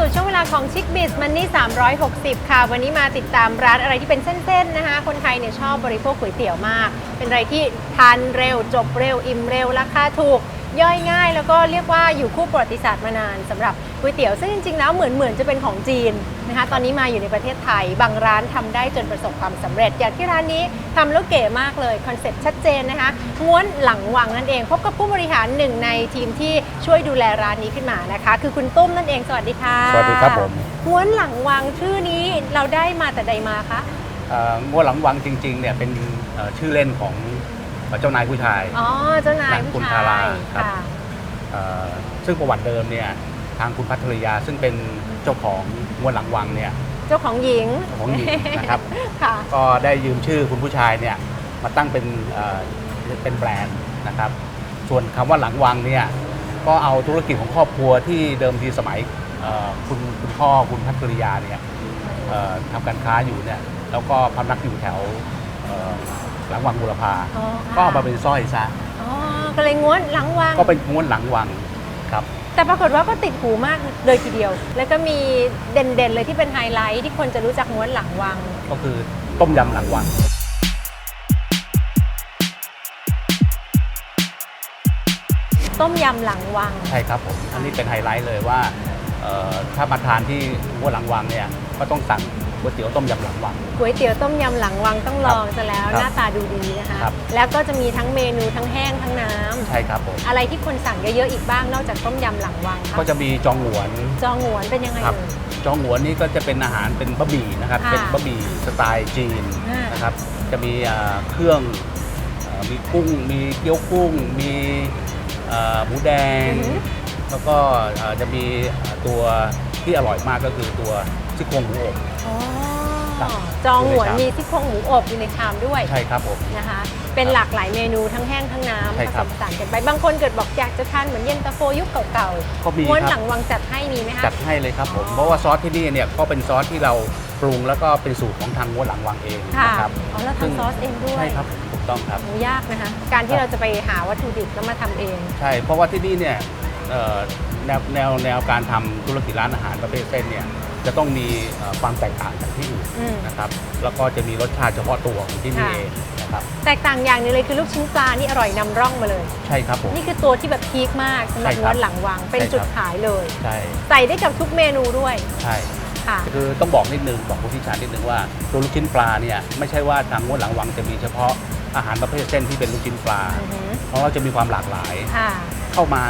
สู่ช่วงเวลาของชิคบิสมันนี่360 ค่ะ วันนี้มาติดตามร้านอะไรที่เป็นเส้นๆนะคะ คนไทยเนี่ยชอบบริโภคก๋วยเตี๋ยวมาก เป็นอะไรที่ทานเร็วจบเร็วอิ่มเร็วราคาถูก ย่อยง่าย แล้วก็เรียกว่าอยู่คู่ประวัติศาสตร์มานานสำหรับก๋วยเตี๋ยวซึ่งจริงๆแล้วเหมือนเหมือนจะเป็นของจีนนะคะตอนนี้มาอยู่ในประเทศไทย บางร้านทำได้จนประสบความสำเร็จ อย่างที่ร้านนี้ทำแล้วเก๋มากเลยคอนเซ็ปต์ชัดเจนนะคะม้วนหลังวังนั่นเองพบกับผู้บริหารหนึ่งในทีมที่ช่วยดูแลร้านนี้ขึ้นมานะคะ คือคุณตุ้มนั่นเองสวัสดีค่ะสวัสดีครับผมม้วนหลังวังชื่อนี้เราได้มาแต่ใดมาคะเอ่องัวหลังวังจริงๆเนี่ยเป็นเอ่อชื่อเล่นของ เอ่อเจ้านายผู้ชาย อ๋อ เจ้านายหลังคุผู้ณชาทายราครับ ค่ะเอ่อซึ่งประวัติเดิมเนี่ยทางคุณพัทรยาซึ่งเป็นเจ้าของงัวหลังวังเนี่ยเจ้าของหญิงเจ้าของหญิงนะครับ ค่ะ ก็ได้ยืมชื่อคุณผู้ชายเนี่ยมาตั้งเป็นเอ่อเป็นแบรนด์นะครับ ส่วนคำว่าหลังวังเนี่ยก็เอาธุรกิจของครอบครัวที่เดิมทีสมัยเอ่อคุณคุณพ่อคุณพัทรยาเนี่ยเอ่อทำการค้าอยู่เนี่ยแล้วก็พำนักอยู่แถวเอ่อ หลังวังบุรพา อ๋อค่ะก็เอามาเป็นสร้อยซะ อ๋อก็เลยง้วนหลังวังก็เป็นม้วนหลังวังครับ แต่ปรากฏว่าก็ติดหูมากเลยทีเดียว แล้วก็มีเด่นๆเลยที่เป็นไฮไลท์ที่คนจะรู้จักม้วนหลังวัง ก็คือต้มยำหลังวัง ต้มยำหลังวัง ใช่ครับผมอันนี้เป็นไฮไลท์เลยว่าเอ่อถ้ามาทานที่ม้วนหลังวังเนี่ยก็ต้องสั่ง ก๋วยเตี๋ยวต้มยำหลังวัง ก๋วยเตี๋ยวต้มยำหลังวังต้องลองซะแล้วครับหน้าตาดูดีนะคะ ครับ แล้วก็จะมีทั้งเมนูทั้งแห้งทั้งน้ำใช่ครับผมอะไรที่คนสั่งเยอะๆอีกบ้างนอกจากต้มยำหลังวังคะก็จะมีจองหวน จองหวนเป็นยังไงครับ เอ่ย จองหวนนี่ก็จะเป็นอาหารเป็นบะหมี่นะครับ ค่ะเป็นบะหมี่สไตล์จีนอ่าน นะครับ จะมีอ่าเครื่องเอ่อมีกุ้ง มีเกี๊ยวกุ้ง มีอ่าหมูแดง อือหือ แล้วก็อ่าจะมีอ่าตัวที่อร่อยมากก็คือตัว ซี่โครงหมูอบ อ๋อครับจองหวนอยู่ในชามมีซี่โครงหมูอบอยู่ในชามด้วยใช่ครับผม นะคะ เป็นหลากหลายเมนูทั้งแห้งทั้งน้ำใช่ผคสรับ มผสานกันไปบางคนเกิดบอกอยากจะทานเหมือนเย็นตาโฟยุคเก่าก็มีๆม้วนคหรัลับงวังจัดให้มีไหมคะ จัดให้เลยครับผม อ๋อ เพราะว่าซอสที่นี่เนี่ยก็เป็นซอสที่เราปรุงแล้วก็เป็นสูตรของทางม้วนหลังวังเองค่ะนะครับอ๋อเราซึ่งทำซอสเองด้วยใช่ครับถูกต้องครับ โหยากนะคะ การที่เราจะไปหาวัตถุดิบแล้วมาทำเอง ใช่ เพราะว่าที่นี่เนี่ยเอ่อแนวแนวแนวการทำธุรกิจร้านอาหารประเภทเส้นเนี่ย จะต้องมีเอ่อความแตกต่างจากที่อื่นอืม นะครับ แล้วก็จะมีรสชาติเฉพาะตัวของที่นี่ค่ะ เองนะครับ แตกต่างอย่างหนึงเลยคือลูกชิ้นปลานี่อร่อยนำร่องมาเลย ใช่ครับผม นี่คือตัวที่แบบพีคมากสำหรับใช่ครับม้วนหลังวังเป็นใช่ครับ จุดขายเลย ใช่ใส่ได้กับทุกเมนูด้วยใช่ ค่ะ คือต้องบอกนิดนึงบอกผู้ที่ชาญนิดนึงว่าตัวลูกชิ้นปลาเนี่ยไม่ใช่ว่าทางม้วนหลังวังจะมีเฉพาะอาหารประเภทเส้นที่เป็นลูกชิ้นปลา อือหือเพราะว่าจะมีความหลากหลาย ค่ะ เข้ามา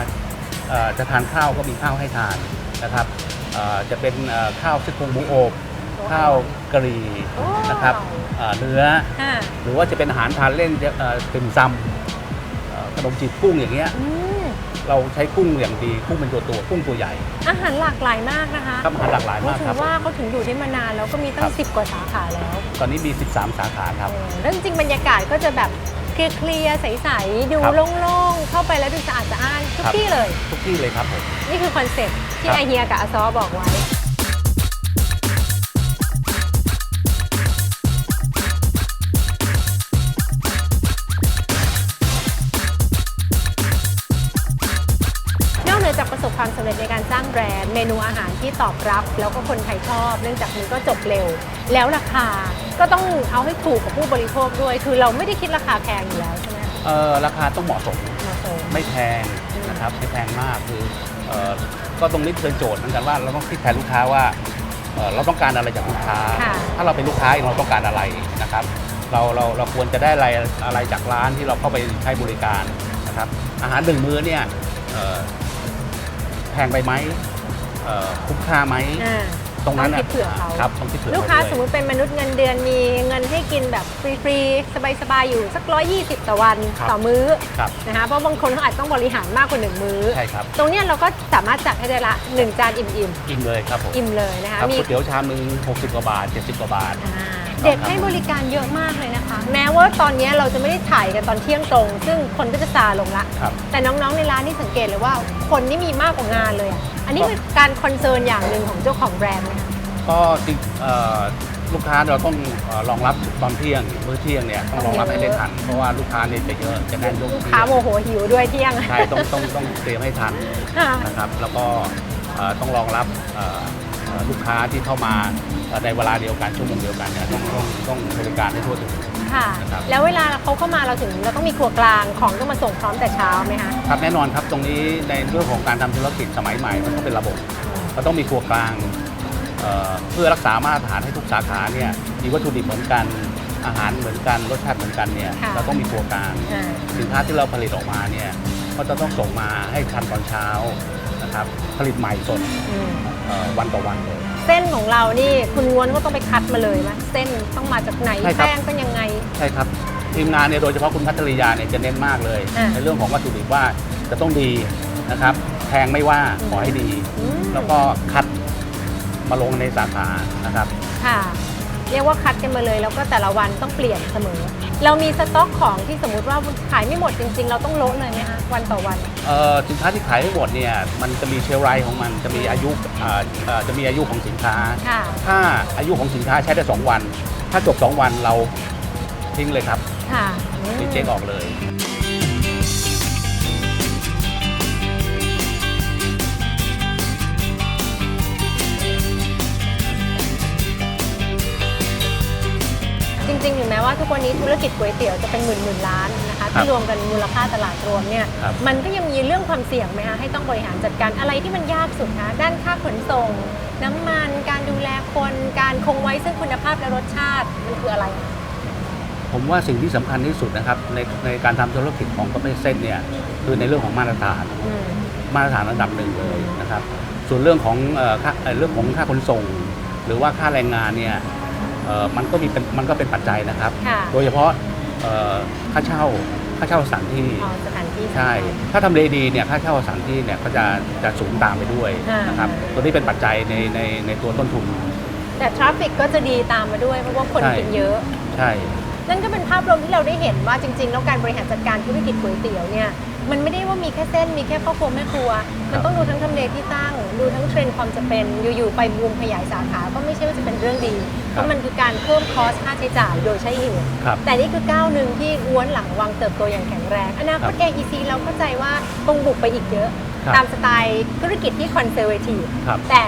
เอ่อจะทานข้าวก็มีข้าวให้ทานนะครับเอ่อจะเป็นเอ่อข้าวซี่โครงหมูอบโอ้ข้าวกะหรี่โอ้ นะครับเอ่อเนื้อ ค่ะหรือว่าจะเป็นอาหารทานเล่นจะเอ่อติ่มซำเอ่อขนมจีบกุ้งอย่างเงี้ยอืมเราใช้กุ้งอย่างดีกุ้งเป็นตัวตัวกุ้งตัวใหญ่อาหารหลากหลายมากนะคะครับอาหารหลากหลายพูดมากถึครับงว่าเขาถึงอยู่ที่มานานแล้วก็มีตั้ครังบสิบกว่าสาขาแล้วตอนนี้มี 13 สาขาครับ เออแล้วจริงๆบรรยากาศก็จะแบบเคลียร์ๆใสๆดูครับ โล่งๆเข้าไปแล้วดูสะอาดสะอ้านทุก ครับ ที่เลย ทุกที่เลยครับผม นี่คือคอนเซ็ปต์ที่ครับไอเฮียกับอาซอบอกไว้ นอกเหนือจากประสบความสำเร็จในการสร้างแบรนด์เมนูอาหารที่ตอบรับ แล้วก็คนไทยชอบ เนื่องจากมันก็จบเร็ว แล้วราคาก็ต้องเอาให้ถูกกับผู้บริโภคด้วย คือเราไม่ได้คิดราคาแพงอยู่แล้วใช่ไหม เอ่อราคาต้องเหมาะสม เหมาะสมไม่แพงนะครับไม่แพงมากคือเอ่อก็ตรงนี้เป็นโจทย์เหมือนกันว่าเราต้องคิดแทนลูกค้าว่าเอ่อเราต้องการอะไรจากลูกค้า ค่ะ ถ้าเราเป็นลูกค้าเองเราต้องการอะไรนะครับ เราเราเราควรจะได้อะไรอะไรจากร้านที่เราเข้าไปใช้บริการนะครับ อาหารหนึ่งมื้อเนี่ยเอ่อแพงไปไหมเอ่อคุ้มค่าไหม อ่า ตรงนั้นต้องคิดเผื่อเขา ครับต้องคิดเผื่อลูกค้าเขสมด้วยมติเป็นมนุษย์เงินเดือนมีเงินให้กินแบบฟรีๆ สบายๆ อยู่สัก 120 ต่อวันครับต่อมื้อครับนะคะเพราะบางคนเขาอาจจะต้องบริหารมากกว่า 1 มื้อ ใช่ครับตรงเนี้ยเราก็สามารถจัดให้ได้ละ 1 จานอิ่มอิ่มเลยครับผมๆ อิ่มเลยนะคะครับมีก๋วยเตี๋ยวชามหนึ่ง60 กว่าบาท 70 กว่าบาท อ่า เด็กให้บริการเยอะมากเลยนะคะ แม้ว่าตอนเนี้ยเราจะไม่ได้ถ่ายกันตอนเที่ยงตรง ซึ่งคนก็จะซาลงละ ครับ แต่น้องๆในร้านนี่สังเกตเลยว่าคนนี่มีมากกว่างานเลยอะอันนี้เป็นการคอนเซิร์นอย่างหนึ่งของเจ้าของแบรนด์นะคะ ก็จริงเอ่อลูกค้าเราต้องเอ่อรองรับตอนเที่ยงมื้อเที่ยงเนี่ยต้องรองรับให้ได้ทัน เพราะว่าลูกค้าเนี่ยจะเยอะจะแน่นยกลูกเที่ค้ายงโมโหหิวด้วยเที่ยงใช่ต้องต้องต้องเตรียมให้ทันค่ะ นะครับ แล้วก็เอ่อต้องรองรับเอ่อเอ่อ ลูกค้าที่เข้ามาเอ่อในเวลาเดียวกันชั่วโมงเดียวกันเนี่ยต้องต้องต้องบริการให้ทั่วถึง ค่ะ นะครับ แล้วเวลาเขาเข้ามาเราถึงเราต้องมีครัวกลางของต้องมาส่งพร้อมแต่เช้าไหมคะ ครับแน่นอนครับตรงนี้ในเรื่องของการทำธุรกิจสมัยใหม่มันต้องเป็นระบบเราต้องมีครัวกลางเอ่อเพื่อรักษามาตรฐานให้ทุกสาขาเนี่ยมีวัตถุดิบเหมือนกันอาหารเหมือนกันรสชาติเหมือนกันเนี่ยค่ะ เราต้องมีครัวกลาง อ่า สินค้าที่เราผลิตออกมาเนี่ยก็จะต้องส่งมาให้ทันตอนเช้านะ ครับผลิตใหม่สดอืมเอ่อวันต่อวันเลย เส้นของเรานี่คุณง้วนก็ต้องไปคัดมาเลยไหมเส้นต้องมาจากไหนใช่ครับ แป้งเป็นยังไง ใช่ครับทีมงานเนี่ยโดยเฉพาะคุณพัชริยาเนี่ยจะเน้นมากเลย อ่าในเรื่องของวัตถุดิบว่าจะต้องดีนะครับแพงไม่ว่าขอให้ดี อืมแล้วก็คัดมาลงในสาขานะครับ ค่ะ เรียกว่าคัดกันมาเลย แล้วก็แต่ละวันต้องเปลี่ยนเสมอ เรามีสต็อกของที่สมมติว่าขายไม่หมดจริง ๆ เราต้องลดเลยไหมคะวันต่อวัน เอ่อสินค้าที่ขายไม่หมดเนี่ยมันจะมีเชลฟ์ไลท์ของมันจะมีอายุเอ่อเอ่อจะมีอายุของสินค้า ค่ะ ถ้าอายุของสินค้าใช้ได้ 2 วัน ถ้าจบ 2 วันเราทิ้งเลยครับค่ะอืม รีเช็คออกเลย ทุกวันนี้ธุรกิจก๋วยเตี๋ยวจะเป็นหมื่นหมื่นๆล้านนะคะครัที่บรวมกันมูลค่าตลาดรวมเนี่ยครับมันก็ยังมีเรื่องความเสี่ยงไหมคะให้ต้องบริหารจัดการอะไรที่มันยากสุดคะด้านค่าขนส่ง น้ำมัน การดูแลคนการคงไว้ซึ่งคุณภาพและรสชาติมันคืออะไรผมว่าสิ่งที่สำคัญที่สุดนะครับในในการทำธุรกิจของประเภทเส้นเนี่ยคือในเรื่องของมาตรฐานอืมมาตรฐานระดับหนึ่งเลยนะครับ ส่วนเรื่องของเอ่อค่าเอ่อเรื่องของค่าขนส่ง หรือว่าค่าแรงงานเนี่ยเอ่อ มันก็มีเป็นมันก็เป็นปัจจัยนะครับ ค่ะโดยเฉพาะเอ่อค่าเช่าค่าเช่าสถานที่อ๋อสถานที่ใช่ ถ้าทำเลดีเนี่ยค่าเช่าสถานที่เนี่ยก็จะจะสูงตามไปด้วยอ่านนะครับตัวนี้เป็นปัจจัยในในในตัวต้นทุน แต่ทราฟฟิกก็จะดีตามมาด้วยเพราะว่าคนใช่ กินเยอะ ใช่ นั่นก็เป็นภาพรวมที่เราได้เห็นว่าจริงๆแล้วการบริหารจัดการธุรกิจก๋วยเตี๋ยวเนี่ย มันไม่ได้ว่ามีแค่เส้นมีแค่พ่อครัวแม่ครัว มันต้องดูทั้งทำเลที่ตั้ง ดูทั้งเทรนด์ความจะเป็นอยู่ๆไปบูมขยายสาขาก็ไม่ใช่ว่าจะเป็นเรื่องดี เพราะมันคือการเพิ่มคอสค่าใช้จ่ายโดยใช้เหตุครับ แต่นี่คือก้าวหนึ่งที่ง้วนหลังวางเติบโตอย่างแข็งแรงอนาคตครับ AEC เราเข้าใจว่าต้องบุกไปอีกเยอะ ครับตามสไตล์ธุรกิจที่คอนเซอร์เวทีฟครับ แต่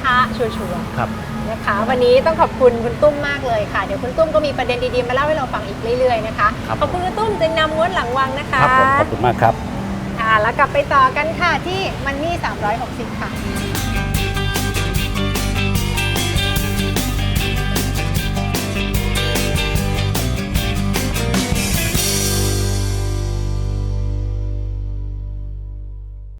ช้าๆชัวร์ๆ ครับ นะคะ วันนี้ต้องขอบคุณคุณตุ้มมากเลยค่ะ เดี๋ยวคุณตุ้มก็มีประเด็นดีๆมาเล่าให้เราฟังอีกเรื่อยๆนะคะ ครับ ขอบคุณคุณตุ้มจึงนำม้วนหลังวังนะคะครับผมขอบคุณมากครับ ค่ะแล้วกลับไปต่อกันค่ะที่มันนี่360 ค่ะ